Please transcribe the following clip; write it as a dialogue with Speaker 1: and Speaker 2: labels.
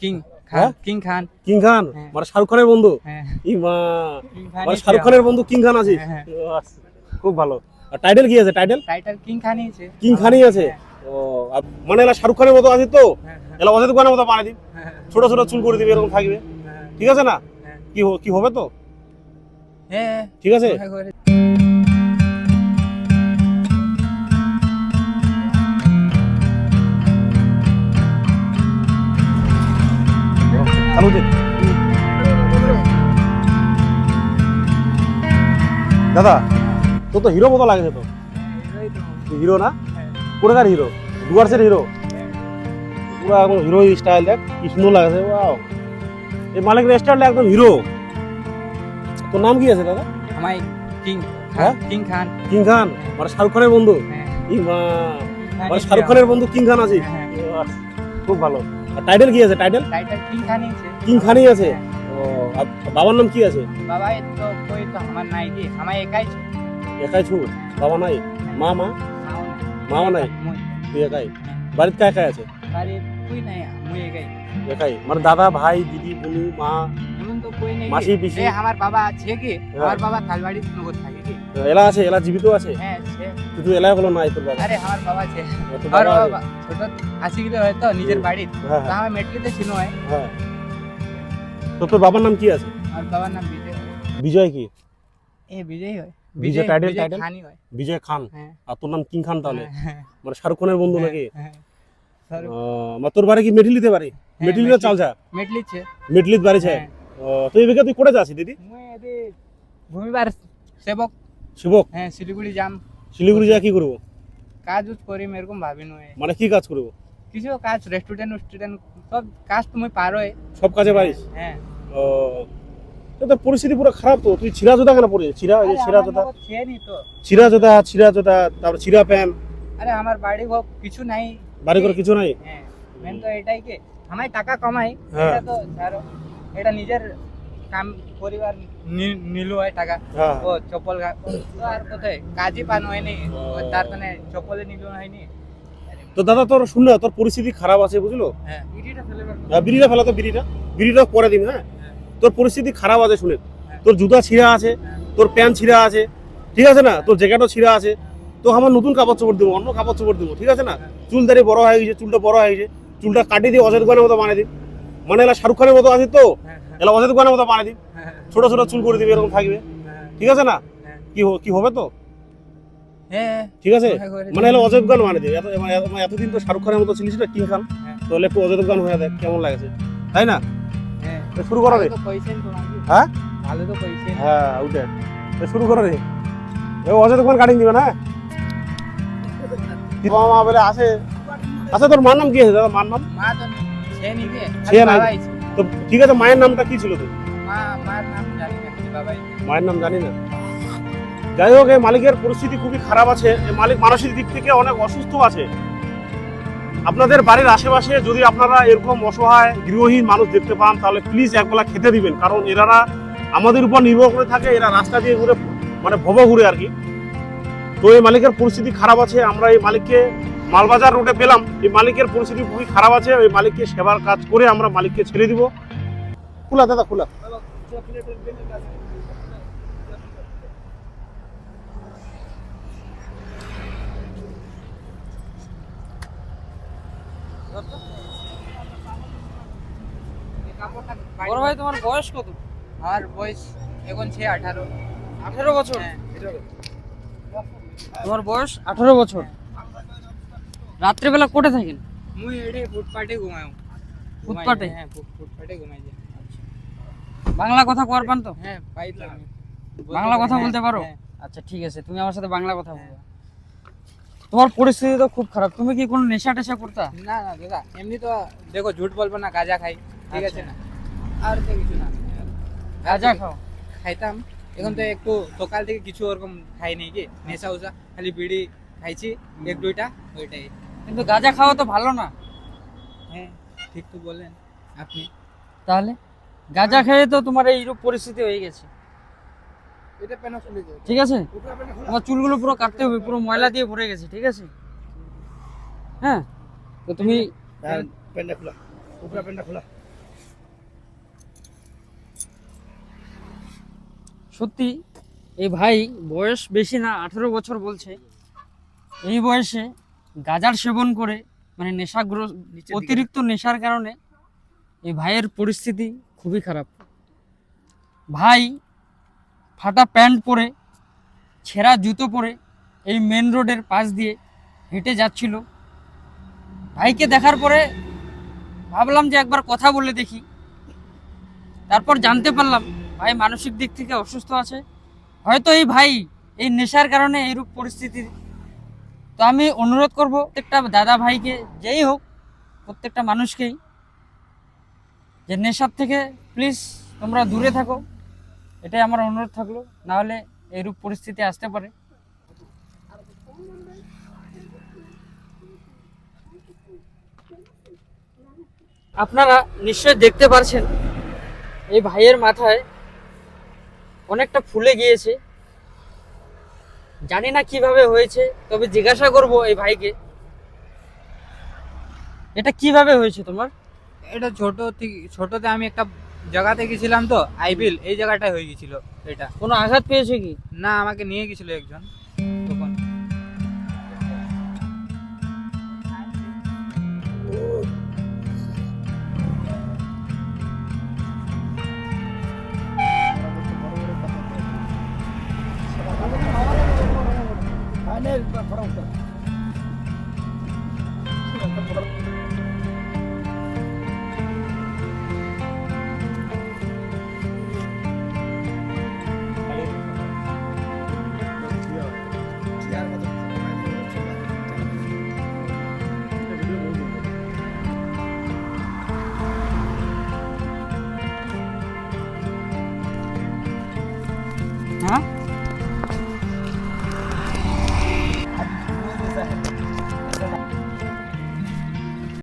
Speaker 1: King
Speaker 2: হ্যাঁ?
Speaker 1: Khan king Khan.
Speaker 2: King Khan. মানে শাহরুখ খানের বন্ধু। ইমা মানে শাহরুখ খানের বন্ধু কিং খান আছিস
Speaker 1: হ্যাঁ।
Speaker 2: খুব ভালো। আর টাইটেল কি আছে? টাইটেল
Speaker 1: টাইটেল কিং খানই আছে।
Speaker 2: কিং খানই আছে? ও মানে এলা শাহরুখ খানের মতো আছে তো? এলা অজয় খানের মতো বানিয়ে দিবি। ছোট ছোট চুল করে দিবি এরকম থাকবে। ঠিক আছে না। কি কি হবে তো?
Speaker 1: হ্যাঁ।
Speaker 2: ঠিক আছে?
Speaker 1: হ্যাঁ,
Speaker 2: দে। দাদা তোর তো হিরো মতো লাগছে তো?
Speaker 1: তো,
Speaker 2: হিরো না?
Speaker 1: হ্যাঁ,
Speaker 2: কোথাকার হিরো ডুয়ার্সের হিরো পুরো একদম হিরো স্টাইল দেখ কি সুন্দর লাগছে ওয়াও এই মালিকের স্টাইলটা একদম হিরো তোর নাম কি আছে দাদা?
Speaker 1: আমার কিং
Speaker 2: হ্যাঁ?
Speaker 1: কিং খান।
Speaker 2: কিং খান? মানে শাহরুখ খানের বন্ধু?
Speaker 1: হ্যাঁ,
Speaker 2: ইমা। মানে শাহরুখ খানের বন্ধু কিং খান আছিস
Speaker 1: হ্যাঁ,
Speaker 2: খুব ভালো। আর টাইটেল কি আছে টাইটেল
Speaker 1: টাইটেল কিং খানই আছে।
Speaker 2: কিং খানই আছে? ও বাবার নাম কি আছে?
Speaker 1: বাবা এ তো কই তো আমার নাই কি? আমার একাই
Speaker 2: একাই ছু? বাবা নাই? মা মা?
Speaker 1: মাও নাই।
Speaker 2: তুই একাই? বাড়িতে কায় কায় আছে?
Speaker 1: কই নাই মুই একাই।
Speaker 2: একাই? মানে দাদা ভাই দিদি বোনু মা? মাসি পিসি?
Speaker 1: আমার বাবা আছে কি?
Speaker 2: হ্যাঁ।
Speaker 1: আমার বাবা থালবাড়ি নগর থাকে কি?
Speaker 2: এলা আছে? এলা জীবিত আছে?
Speaker 1: হ্যাঁ
Speaker 2: কিন্তু এলা গুলো নাই তোর বাবা?
Speaker 1: আরে আমার বাবা আছে। আমার
Speaker 2: বাবা
Speaker 1: ছোট আসি গেলে হয়তো নিজের বাড়ি তা আমার মেটলিতে ছিল হয়।
Speaker 2: হ্যাঁ। তো তোর বাবার নাম কি আছে?
Speaker 1: আমার বাবার নাম বিজয়
Speaker 2: বিজয় কি?
Speaker 1: এ বিজয় হয়।
Speaker 2: বিজয় title, title?
Speaker 1: খানই হয়।
Speaker 2: বিজয় খান?
Speaker 1: হ্যাঁ।
Speaker 2: আর তোর নাম কিং খান তাহলে?
Speaker 1: হ্যাঁ,
Speaker 2: মানে শাহরুখ খানের বন্ধু
Speaker 1: হ্যাঁ,
Speaker 2: নাকি?
Speaker 1: হ্যাঁ।
Speaker 2: মানে তোর বাড়ি কি মেটলিতে বাড়ি?
Speaker 1: হ্যাঁ,
Speaker 2: মেটলি না
Speaker 1: মেটলি।
Speaker 2: চালছা
Speaker 1: মেটলি ছে?
Speaker 2: মেটলিত বাড়ি
Speaker 1: হ্যাঁ।
Speaker 2: তুই এদিকে তুই করে যাচ্ছি দিদি?
Speaker 1: ভূমিবার সেবক।
Speaker 2: শিবক
Speaker 1: হ্যাঁ শিলিগুড়ি যাম।
Speaker 2: শিলিগুড়ি যা কি করব?
Speaker 1: কাজ উজ করিম এরকম ভাবি নয়।
Speaker 2: মানে কি কাজ করব?
Speaker 1: কিছু কাজ রেস্টুরেন্ট রেস্টুরেন্ট সব কাজ তুমি পারো
Speaker 2: সব কাজে পারিস?
Speaker 1: হ্যাঁ।
Speaker 2: তো তোর পরিস্থিতি পুরো খারাপ তো। তুই ছিঁড়া জোতা কেন পড়িস ছিঁড়া এই ছিঁড়া জোতা। ছিঁড়া জোতা ছিঁড়া জোতা তারপর ছিঁড়া প্যান্ট।
Speaker 1: আরে আমার বাড়ি ঘর কিছু নাই।
Speaker 2: বাড়ি করে কিছু নাই?
Speaker 1: হ্যাঁ মেন তো এটাই কি আমি টাকা কামাই।
Speaker 2: হ্যাঁ।
Speaker 1: এটা তো এটা নিজের কাম পরিবার নিলো হয় টাকা।
Speaker 2: হ্যাঁ।
Speaker 1: ও চপ্পল তো আর কোথায়? কাজই পান হয়নি। তার মানে চপ্পলে নিলো হয়নি।
Speaker 2: তো দাদা তোর শুন না তোর পরিস্থিতি খারাপ আছে বুঝলো?
Speaker 1: হ্যাঁ। ইডিটা ফেলে
Speaker 2: বিড়িটা ফেলা তো বিড়িটা। বিড়িটা পরে দিন হ্যাঁ
Speaker 1: হ্যাঁ।
Speaker 2: তোর পরিস্থিতি খারাপ আছে শুনে। তোর জুতা ছিঁড়া আছে। তোর প্যান্ট ছিঁড়া আছে, ঠিক আছে না? তোর জ্যাকেটও ছিঁড়া আছে। তো আমার নতুন কাপড় চোপড় দেবো, অন্য কাপড় চোপড় দেবো, ঠিক আছে না। চুল দাঁড়িয়ে বড় হয়ে গেছে, চুলটা বড় হয়ে গেছে। চুলটা কাটিয়ে দিয়ে অজয় দোকানের মতো বানিয়ে দিন। মানে এলা শাহরুখ খানের মতো আছে তো? এলা অজয় দোকানের মতো বানিয়ে দিন। ছোট ছোট চুল করে দিবে, এরকম থাকবে। ঠিক আছে না। কি কি হবে তো? ঠিক আছে? মানে এলা অজয় গান বানিয়ে দিবি। এত এত- এতদিন তো শাহরুখ খানের মতো ছিলিস না, কিং খান। তাহলে একটু অজয় গান হয়ে দেখ, কেমন লাগছে। তাই না? শুরু করো রে। হ্যাঁ? হ্যাঁ ওইটা শুরু করো রে। এ অজয় দোকান কাটিং দিবে না? মা বলে আসে? আচ্ছা তোর মার নাম কি আছে? দাদা মার নাম?
Speaker 1: সে
Speaker 2: নাই। তো ঠিক আছে মায়ের নামটা কি ছিল তোর? মায়ের নাম জানি না। যাই হোক এই মালিকের পরিস্থিতি খুবই খারাপ আছে। মালিক মানসিক দিক থেকে অনেক অসুস্থ আছে। আপনাদের বাড়ির আশেপাশে যদি আপনারা এরকম অসহায় গৃহহীন মানুষ দেখতে পান, তাহলে প্লিজ একবেলা খেতে দিবেন। কারণ এরা আমাদের উপর নির্ভর করে থাকে, এরা রাস্তা দিয়ে ঘুরে মানে ভব ঘুরে আর কি। তো এই মালিকের পরিস্থিতি খারাপ আছে, আমরা এই মালিককে মালবাজার রোডে পেলাম। এই মালিকের পরিস্থিতি খুবই খারাপ আছে, ওই মালিককে সেবার কাজ করে আমরা মালিককে ছেড়ে দিব। খোলা দাদা, খোলা
Speaker 1: এই কাপড়টা
Speaker 3: বড় ভাই তোমার বয়স কত?
Speaker 1: আমার বয়স এখন ছে আঠারো।
Speaker 3: আঠারো বছর?
Speaker 1: হ্যাঁ
Speaker 3: তোমার বয়স আঠারো বছর? রাত্রেবেলা কোটে থাকেন?
Speaker 1: মুই এডে ফুটপাটে ঘুমাই
Speaker 3: ফুটপাতে?
Speaker 1: হ্যাঁ ফুটপাটে ঘুমাই যাই
Speaker 3: বাংলা কথা কর পান তো?
Speaker 1: হ্যাঁ পাই
Speaker 3: বাংলা কথা
Speaker 1: হ্যাঁ,
Speaker 3: বলতে পারো?
Speaker 1: হ্যাঁ।
Speaker 3: আচ্ছা ঠিক আছে তুমি আমার সাথে বাংলা কথা বলবে তোমার পরিস্থিতি তো খুব খারাপ। তুমি কি কোনো নেশা টেশা করতা?
Speaker 1: না না দাদা এমনি তো দেখো ঝুট বলব না গাঁজা খাই। ঠিক আছে না? আর তো কিছু না।
Speaker 3: গাঁজা খাও।
Speaker 1: খাইতাম। এখন তো একটু সকাল থেকে কিছু ওরকম খাই নেই কি? নেশা উষা খালি বিড়ি খাইছি এক দুইটা ওইটাই।
Speaker 3: কিন্তু গাঁজা খাওয়া তো ভালো না।
Speaker 1: হ্যাঁ ঠিক তো বললেন আপনি?
Speaker 3: তাহলে? গাঁজা খেয়ে তো তোমার এইরূপ পরিস্থিতি হয়ে গেছে। ঠিক আছে? তোমার চুলগুলো পুরো কাটতে হবে পুরো ময়লা দিয়ে ভরে গেছে ঠিক আছে? হ্যাঁ? তো তুমি
Speaker 2: প্যান্টটা খোলা। উপরে প্যান্টটা খোলা।
Speaker 3: সত্যি এই ভাই বয়স বেশি না আঠেরো বছর বলছে। এই বয়সে গাজার সেবন করে মানে
Speaker 1: দিকে
Speaker 3: অতিরিক্ত নেশার কারণে এই ভাইয়ের পরিস্থিতি খুবই খারাপ। ভাই ফাটা প্যান্ট পরে ছেঁড়া জুতো পরে এই মেন রোডের পাশ দিয়ে হেঁটে যাচ্ছিল। ভাইকে দেখার পরে ভাবলাম যে একবার কথা বলে দেখি। তারপর জানতে পারলাম ভাই মানসিক দিক থেকে অসুস্থ আছে। হয়তো এই ভাই এই নেশার কারণে এইরূপ পরিস্থিতি তো আমি অনুরোধ করব প্রত্যেকটা দাদা ভাইকে, যেই হোক, প্রত্যেকটা মানুষকেই, যে নেশার থেকে প্লিজ তোমরা দূরে থাকো। এটাই আমার অনুরোধ থাকল। নাহলে এইরূপ পরিস্থিতি আসতে পারে। আপনারা নিশ্চয় দেখতে পারছেন, এই ভাইয়ের মাথায় অনেকটা ফুলে গিয়েছে। জানি না কীভাবে হয়েছে তবে জিজ্ঞাসা করব এই ভাইকে। এটা কীভাবে হয়েছে তোমার?
Speaker 1: এটা ছোট থেকে ছোটতে আমি একটা জায়গাতে গেছিলাম তো আইবিল এই জায়গাটায় হয়ে গেছিল এটা।
Speaker 3: কোনো আঘাত পেয়েছে কি?
Speaker 1: না আমাকে নিয়ে গেছিল একজন।